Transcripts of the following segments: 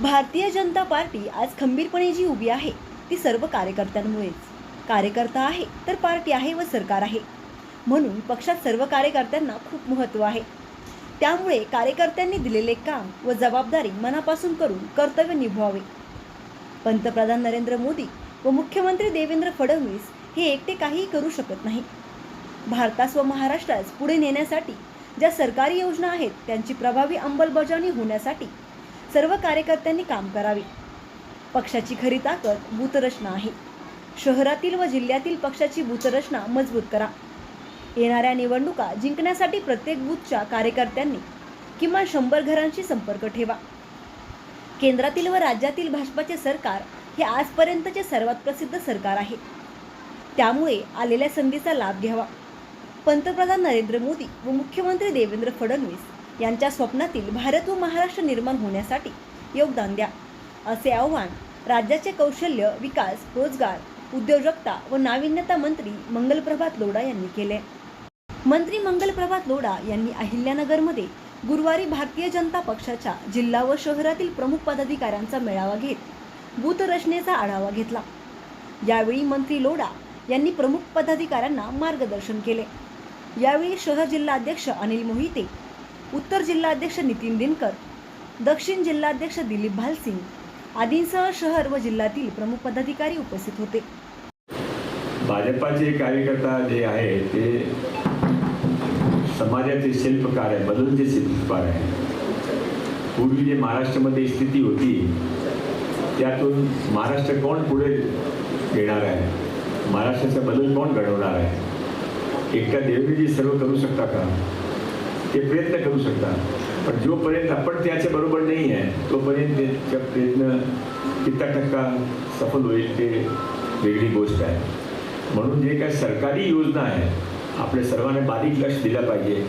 Bharatiya Janata party आज खंबीरपणे जी उभी आहे ती सर्व कार्यकर्त्यांमुळेच. कार्यकर्ता आहे तर पार्टी आहे व सरकार आहे. म्हणून पक्षात सर्व कार्यकर्त्यांना खूप महत्त्व आहे. त्यामुळे कार्यकर्त्यांनी दिलेले काम व जबाबदारी मनापासून करून कर्तव्य निभवावे पंतप्रधान नरेंद्र मोदी व मुख्यमंत्री देवेंद्र फडणवीस हे एकटे काहीही करू शकत नाही. भारतास व महाराष्ट्रास पुढे नेण्यासाठी ज्या सरकारी योजना आहेत त्यांची प्रभावी अंमलबजावणी होण्यासाठी सर्व कार्यकर्त्यांनी काम करावे. पक्षाची खरी ताकद बूथरचना आहे. शहरातील व जिल्ह्यातील पक्षाची बूथरचना मजबूत करा. येणाऱ्या निवडणुका जिंकण्यासाठी प्रत्येक बूथच्या कार्यकर्त्यांनी किमान शंभर घरांशी संपर्क ठेवा. केंद्रातील व राज्यातील भाजपाचे सरकार हे आजपर्यंतचे सर्वात प्रसिद्ध सरकार आहे. त्यामुळे आलेल्या संधीचा लाभ घ्यावा. पंतप्रधान नरेंद्र मोदी व मुख्यमंत्री देवेंद्र फडणवीस यांच्या स्वप्नातील भारत व महाराष्ट्र निर्माण होण्यासाठी योगदान द्या. असे आवाहन राज्याचे कौशल्य विकास रोजगार उद्योजकता व नाविन्यता मंत्री मंगलप्रभात लोढा यांनी केले. मंत्री मंगलप्रभात लोढा यांनी अहिल्यानगरमध्ये गुरुवारी भारतीय जनता पक्षाच्या जिल्हा व शहरातील प्रमुख पदाधिकाऱ्यांचा मेळावा घेत बूथ रचनेचा आढावा घेतला. यावेळी मंत्री लोढा यांनी प्रमुख पदाधिकाऱ्यांना मार्गदर्शन केले. यावेळी शहर जिल्हाध्यक्ष अनिल मोहिते उत्तर जिल्हाध्यक्ष नितीन दिनकर दक्षिण जिल्हाध्यक्ष दिलीप भालसिंग आदींसह शहर व जिल्ह्यातील प्रमुख पदाधिकारी उपस्थित होते. भाजपाचे कार्यकर्ता जे आहे ते समाजाचे शिल्पकार आहे बदलचे शिल्पकार आहे पूर्वी जे महाराष्ट्रामध्ये स्थिती होती त्यातून महाराष्ट्र कोण पुढे येणार आहे? महाराष्ट्राचा बदल कोण घडवणार आहे? एकटा देवेंद्रजी सर्व करू शकता का? ते प्रयत्न करू शकतात पण जोपर्यंत आपण त्याच्या बरोबर नाही आहे तोपर्यंत त्याचा प्रयत्न किती टक्का सफल होईल ते वेगळी गोष्ट आहे. म्हणून जे काही सरकारी योजना आहे आपल्या सर्वांना बारीक लक्ष दिलं पाहिजे.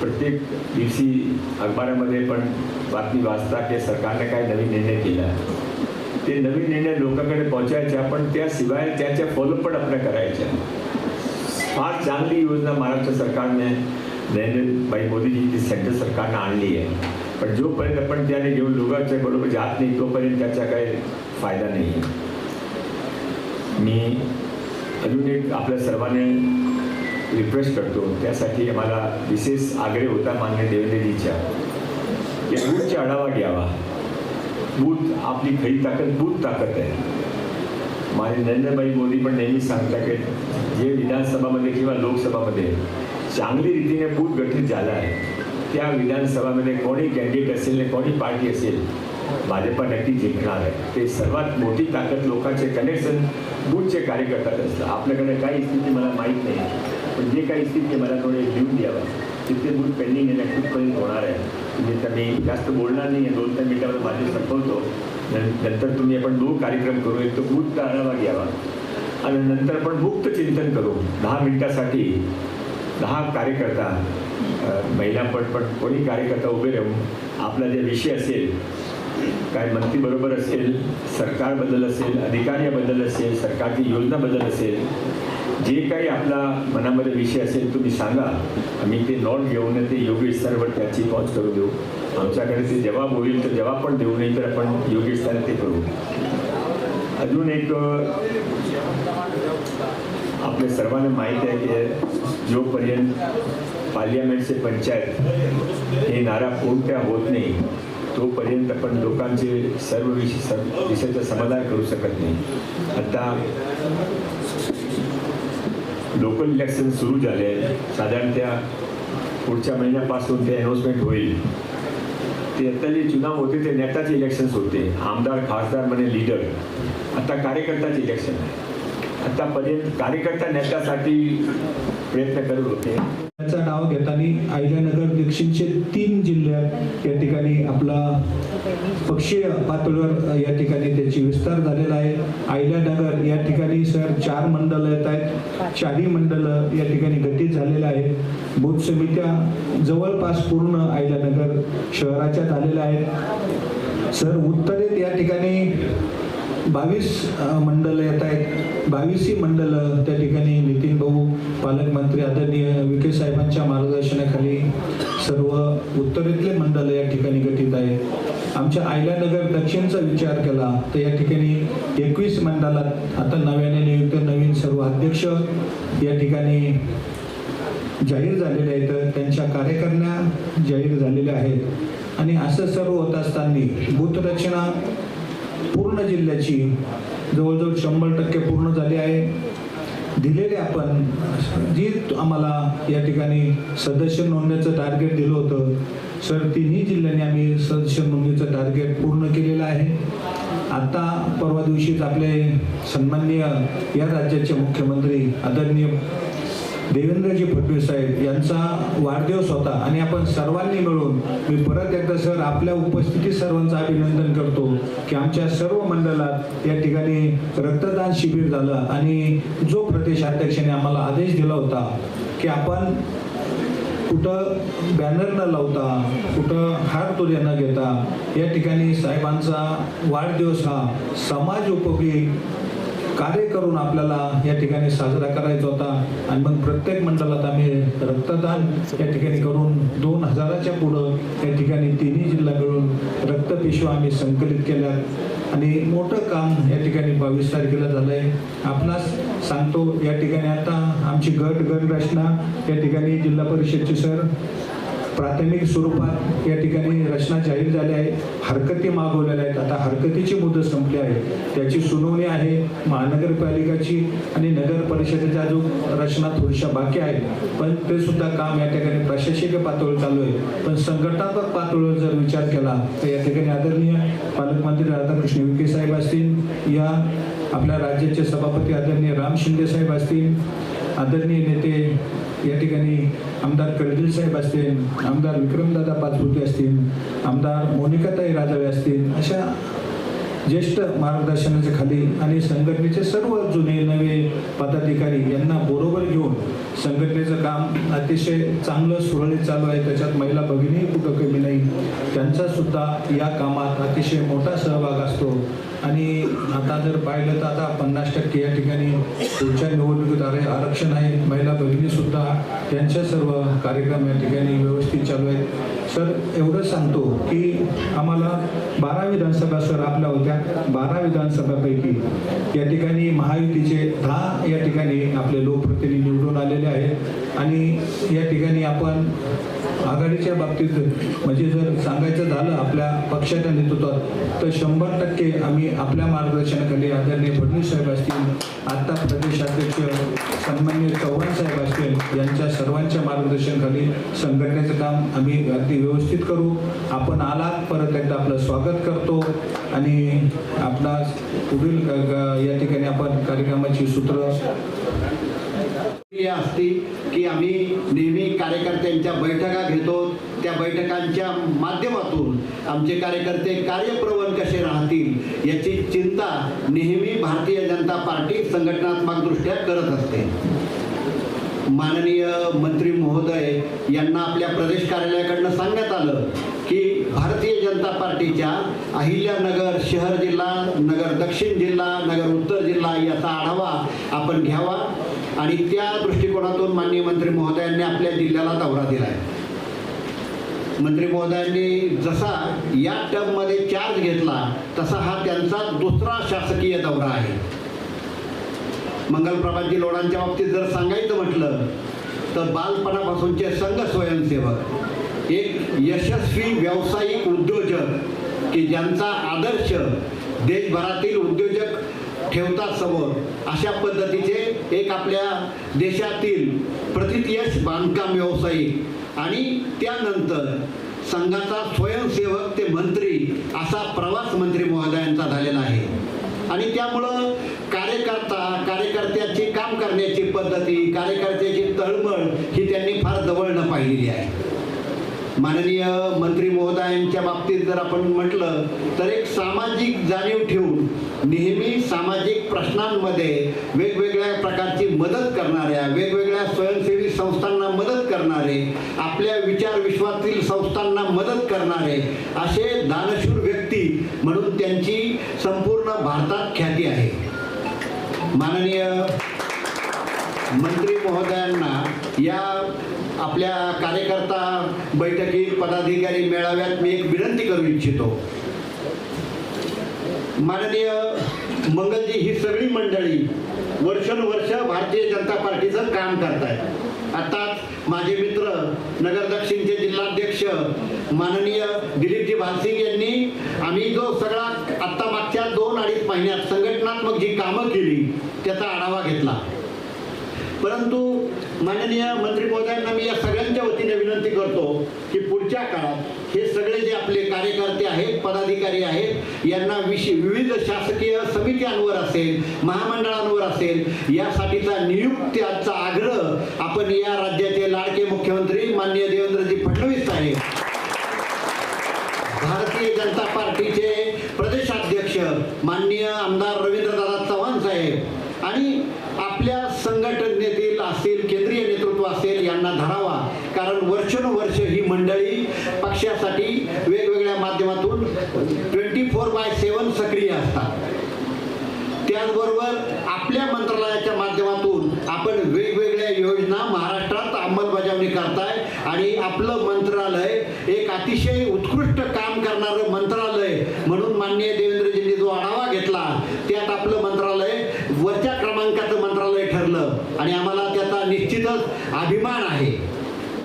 प्रत्येक दिवशी अखबारामध्ये पण बातमी वाचता की सरकारने काय नवीन निर्णय केला. ते नवीन निर्णय लोकांकडे पोहोचायच्या पण त्याशिवाय त्याच्या फॉलोअप पण आपल्या करायच्या. फार चांगली योजना महाराष्ट्र सरकारने नरेंद्रभाई मोदीजी सध्या सरकारनं आणली आहे पण जोपर्यंत आपण त्याने घेऊन लोकांच्या बरोबर जात नाही तोपर्यंत त्याचा काही फायदा नाही आहे मी अजून एक आपल्या सर्वांनी रिक्वेस्ट करतो त्यासाठी मला विशेष आग्रह होता मान्य देवेंद्रजीच्या की बूथचा आढावा घ्यावा. बूथ आपली खरी ताकद बूथ ताकद आहे. माझे नरेंद्रभाई मोदी पण नेहमी सांगतात की जे विधानसभामध्ये किंवा लोकसभामध्ये चांगली रीतीने बूथ गठीत झाला आहे, त्या विधानसभामध्ये कोणी कॅन्डिडेट असेल आणि कोणी पार्टी असेल, भाजपा नक्की जिंकणार आहे. ते सर्वात मोठी ताकद लोकांचे कनेक्शन बूथचे कार्यकर्त्यात असतं आपल्याकडे काही स्थिती मला माहीत नाही. पण जे काही स्थिती मला थोडे लिहून द्यावा. तिथे बूथ पेंडिंग आहे कुठपर्यंत होणार आहे. म्हणजे तर जास्त बोलणार नाही आहे. दोन तीन मिनिटामध्ये माझे संपवतो. नं- नंतर तुम्ही आपण दोन कार्यक्रम करू एक तो बूथचा आढावा घ्यावा आणि नंतर आपण मुक्त चिंतन करू. दहा मिनिटासाठी दहा कार्यकर्ता महिला पण पण कोणी कार्यकर्ता उभे राहून आपला जे विषय असेल काय मंत्री बरोबर असेल सरकारबद्दल असेल अधिकाऱ्याबद्दल असेल सरकारची योजनाबद्दल असेल जे काही आपला मनामध्ये विषय असेल तुम्ही सांगा. आम्ही ते नोट घेऊन ते योग्य स्तरावर त्याची पॉज करू देऊ. आमच्याकडे ते जबाब होईल तर जबाब पण देऊ नये तर आपण योग्य स्थान ते करू. अजून एक आपल्या सर्वांना माहीत आहे की जोपर्यंत पार्लियामेंटचे पंचायत हे नारा कोणत्या होत नाही तोपर्यंत आपण लोकांचे सर्व विषय सर्व समाधान करू शकत नाही. आता लोकल इलेक्शन सुरू झाले. साधारण त्या पुढच्या महिन्यापासून ते अनाऊन्समेंट होईल. ते आता जे चुनाव होते ते नेताचे इलेक्शन्स होते. आमदार खासदार म्हणे लीडर आता कार्यकर्त्याचे इलेक्शन आहे. आतापर्यंत कार्यकर्ता नेत्यासाठी प्रयत्न करत होते. याचं नाव घेताना अहिल्यानगर दक्षिणचे तीन जिल्ह्यात या ठिकाणी आपला पक्षीय पातळीवर या ठिकाणी त्याची विस्तार झालेला आहे. अहिल्यानगर या ठिकाणी सर चार मंडळ येत आहेत. चारही मंडळ या ठिकाणी गठीत झालेलं आहे बूथ समित्या जवळपास पूर्ण अहिल्यानगर शहराच्या झालेल्या आहेत. सर उत्तरेत या ठिकाणी बावीस मंडलं येत आहेत. बावीसही मंडळ त्या ठिकाणी नितीन भाऊ पालकमंत्री आदरणीय विखे साहेबांच्या मार्गदर्शनाखाली सर्व उत्तरेतले मंडळ या ठिकाणी गठीत आहेत. आमच्या आयल्यानगर दक्षिणचा विचार केला तर या ठिकाणी एकवीस मंडळात आता नव्याने नियुक्त नवीन सर्व अध्यक्ष या ठिकाणी जाहीर झालेले आहेत. त्यांच्या कार्यकारिण्या जाहीर झालेल्या आहेत. आणि असं सर्व होत असताना बूथ रचना पूर्ण जिल्ह्याची जवळजवळ शंभर टक्के पूर्ण झाली आहे. दिलेले आपण जी आम्हाला या ठिकाणी सदस्य नोंदण्याचं टार्गेट दिलं होतं सर तिन्ही जिल्ह्यांनी आम्ही सदस्य नोंदणीचं टार्गेट पूर्ण केलेलं आहे. आता परवा दिवशीच आपले सन्माननीय या राज्याचे मुख्यमंत्री आदरणीय देवेंद्रजी फडणवीस साहेब यांचा वाढदिवस होता आणि आपण सर्वांनी मिळून मी परत एकदा सर आपल्या उपस्थितीत सर्वांचं अभिनंदन करतो की आमच्या सर्व मंडळात या ठिकाणी रक्तदान शिबिर झालं आणि जो प्रदेश अध्यक्षाने आम्हाला आदेश दिला होता की आपण कुठं बॅनर न लावता कुठं हार तुर्या न घेता या ठिकाणी साहेबांचा वाढदिवस हा समाज उपयोगी कार्य करून आपल्याला या ठिकाणी साजरा करायचा होता. आणि मग प्रत्येक मंडळात आम्ही रक्तदान या ठिकाणी करून दोन हजाराच्या पुढं या ठिकाणी तिन्ही जिल्हा मिळून रक्तपिशव्या आम्ही संकलित केल्या आणि मोठं काम या ठिकाणी बावीस तारखेला झालंय. आपणास सांगतो या ठिकाणी आता आमची गट गट रचना या ठिकाणी जिल्हा परिषदचे सर प्राथमिक स्वरूपात या ठिकाणी रचना जाहीर झाली आहे. हरकती मागवलेल्या आहेत. आता हरकतीची मुदत संपली आहे. त्याची सुनावणी आहे महानगरपालिकाची आणि नगर परिषदेच्या जो रचना थोडीशा बाकी आहे. पण ते सुद्धा काम या ठिकाणी प्रशासकीय पातळीवर चालू आहे. पण संघटनात्मक पातळीवर जर विचार केला तर या ठिकाणी आदरणीय पालकमंत्री राधाकृष्ण विखे साहेब असतील या आपल्या राज्याचे सभापती आदरणीय राम शिंदे साहेब असतील आदरणीय नेते या ठिकाणी आमदार करदिल साहेब असतील आमदार विक्रमदादा पाचपुते असतील आमदार मोनिकाताई राजावे असतील अशा ज्येष्ठ मार्गदर्शनाच्या खाली आणि संघटनेचे सर्व जुने नवे पदाधिकारी यांना बरोबर घेऊन संघटनेचं काम अतिशय चांगलं सुरळीत चालू आहे. त्याच्यात महिला भगिनी कुठं कमी नाही. त्यांचा सुद्धा या कामात अतिशय मोठा सहभाग असतो. आणि आता जर पाहिलं तर आता पन्नास टक्के या ठिकाणी पुढच्या निवडणुकीत आरे- आरक्षण आहे. महिला भगिनी सुद्धा त्यांच्या सर्व कार्यक्रम या ठिकाणी व्यवस्थित चालू आहेत. सर एवढं सांगतो की आम्हाला बारा विधानसभा सर आपल्या होत्या. बारा विधानसभापैकी या ठिकाणी महायुतीचे दहा या ठिकाणी आपले लोकप्रतिनिधी निवडून आलेले आहेत. आणि या ठिकाणी आपण आघाडीच्या बाबतीत म्हणजे जर सांगायचं झालं आपल्या पक्षाच्या नेतृत्वात तर शंभर टक्के आम्ही आपल्या मार्गदर्शनाखाली आदरणीय फडणवीस साहेब असतील आत्ता प्रदेशाध्यक्ष सन्मान्य चव्हाण साहेब असतील यांच्या सर्वांच्या मार्गदर्शनाखाली संघटनेचं काम आम्ही अगदी व्यवस्थित करू. आपण आलात परत एकदा आपलं स्वागत करतो आणि आपला पुढील या ठिकाणी आपण कार्यक्रमाची सूत्र असती की आम्ही नेहमी कार्यकर्त्यांच्या बैठका घेतो. त्या बैठकांच्या माध्यमातून आमचे कार्यकर्ते कार्यप्रवण कसे राहतील याची चिंता नेहमी भारतीय जनता पार्टी संघटनात्मक दृष्ट्या करत असते. माननीय मंत्री महोदय यांना आपल्या प्रदेश कार्यालयाकडनं सांगण्यात आलं की भारतीय जनता पार्टीच्या अहिल्यानगर शहर जिल्हा नगर दक्षिण जिल्हा नगर उत्तर जिल्हा याचा आढावा आपण घ्यावा. आणि त्या दृष्टिकोनातून माननीय मंत्री महोदयांनी आपल्या जिल्ह्याला दौरा दिला आहे मंत्री महोदयांनी जसा या टर्ममध्ये चार्ज घेतला तसा हा त्यांचा दुसरा शासकीय दौरा आहे. मंगलप्रभाजी लोडांच्या बाबतीत जर सांगायचं म्हटलं तर बालपणापासूनचे संघ स्वयंसेवक एक यशस्वी व्यावसायिक उद्योजक की ज्यांचा आदर्श देशभरातील उद्योजक ठेवतात समोर अशा पद्धतीचे एक आपल्या देशातील प्रतितयश बांधकाम व्यावसायिक आणि त्यानंतर संघाचा स्वयंसेवक ते मंत्री असा प्रवास मंत्री महोदयांचा झालेला आहे आणि त्यामुळं कार्यकर्ता कार्यकर्त्याची काम करण्याची पद्धती कार्यकर्त्याची तळमळ ही त्यांनी फार जवळनं पाहिलेली आहे. माननीय मंत्री महोदयांच्या बाबतीत जर आपण म्हटलं तर एक सामाजिक जाणीव ठेवून नेहमी सामाजिक प्रश्नांमध्ये वेगवेगळ्या प्रकारची मदत करणाऱ्या वेगवेगळ्या स्वयंसेवी संस्थांना मदत करणारे आपल्या विचार विश्वातील संस्थांना मदत करणारे असे दानशूर व्यक्ती म्हणून त्यांची संपूर्ण भारतात ख्याती आहे. माननीय मंत्री महोदयांना या आपल्या कार्यकर्ता बैठकीत पदाधिकारी मेळाव्यात मी एक विनंती करू इच्छितो. माननीय मंगलजी ही सगळी मंडळी वर्षानुवर्ष भारतीय जनता पार्टीचं काम करतायत. आताच माझे मित्र नगर दक्षिणचे जिल्हाध्यक्ष माननीय दिलीपजी भालसिंग यांनी आम्ही जो सगळा आत्ता मागच्या दोन अडीच महिन्यात संघटनात्मक जी कामं केली त्याचा आढावा घेतला. परंतु माननीय मंत्री महोदयांना मी या सगळ्यांच्या वतीने विनंती करतो की पुढच्या काळात हे सगळे जे आपले कार्यकर्ते आहेत पदाधिकारी आहेत यांना विशे विविध शासकीय समित्यांवर असेल महामंडळांवर असेल यासाठीचा नियुक्त्याचा आग्रह आपण या राज्याचे लाडके मुख्यमंत्री माननीय देवेंद्रजी फडणवीस साहेब भारतीय जनता पार्टीचे प्रदेशाध्यक्ष माननीय आमदार रवींद्रदादा चव्हाण साहेब आणि आपल्या संघटनेतील असेल केंद्रीय नेतृत्व असेल यांना धरावा कारण वर्षानुवर्ष ही मंडळी पक्षासाठी वेगवेगळ्या माध्यमातून ट्वेंटी फोर बाय सेवन सक्रिय असतात. त्याचबरोबर आपल्या मंत्रालयाच्या माध्यमातून आपण वेगवेगळ्या योजना महाराष्ट्रात अंमलबजावणी करताय आणि आपलं मंत्रालय एक अतिशय उत्कृष्ट काम करणारं मंत्रालय म्हणून माननीय देवेंद्रजींनी जो आढावा घेतला त्यात आपलं मंत्रालय वरच्या क्रमांकाचं मंत्रालय ठरलं आणि आम्हाला त्याचा निश्चितच अभिमान आहे.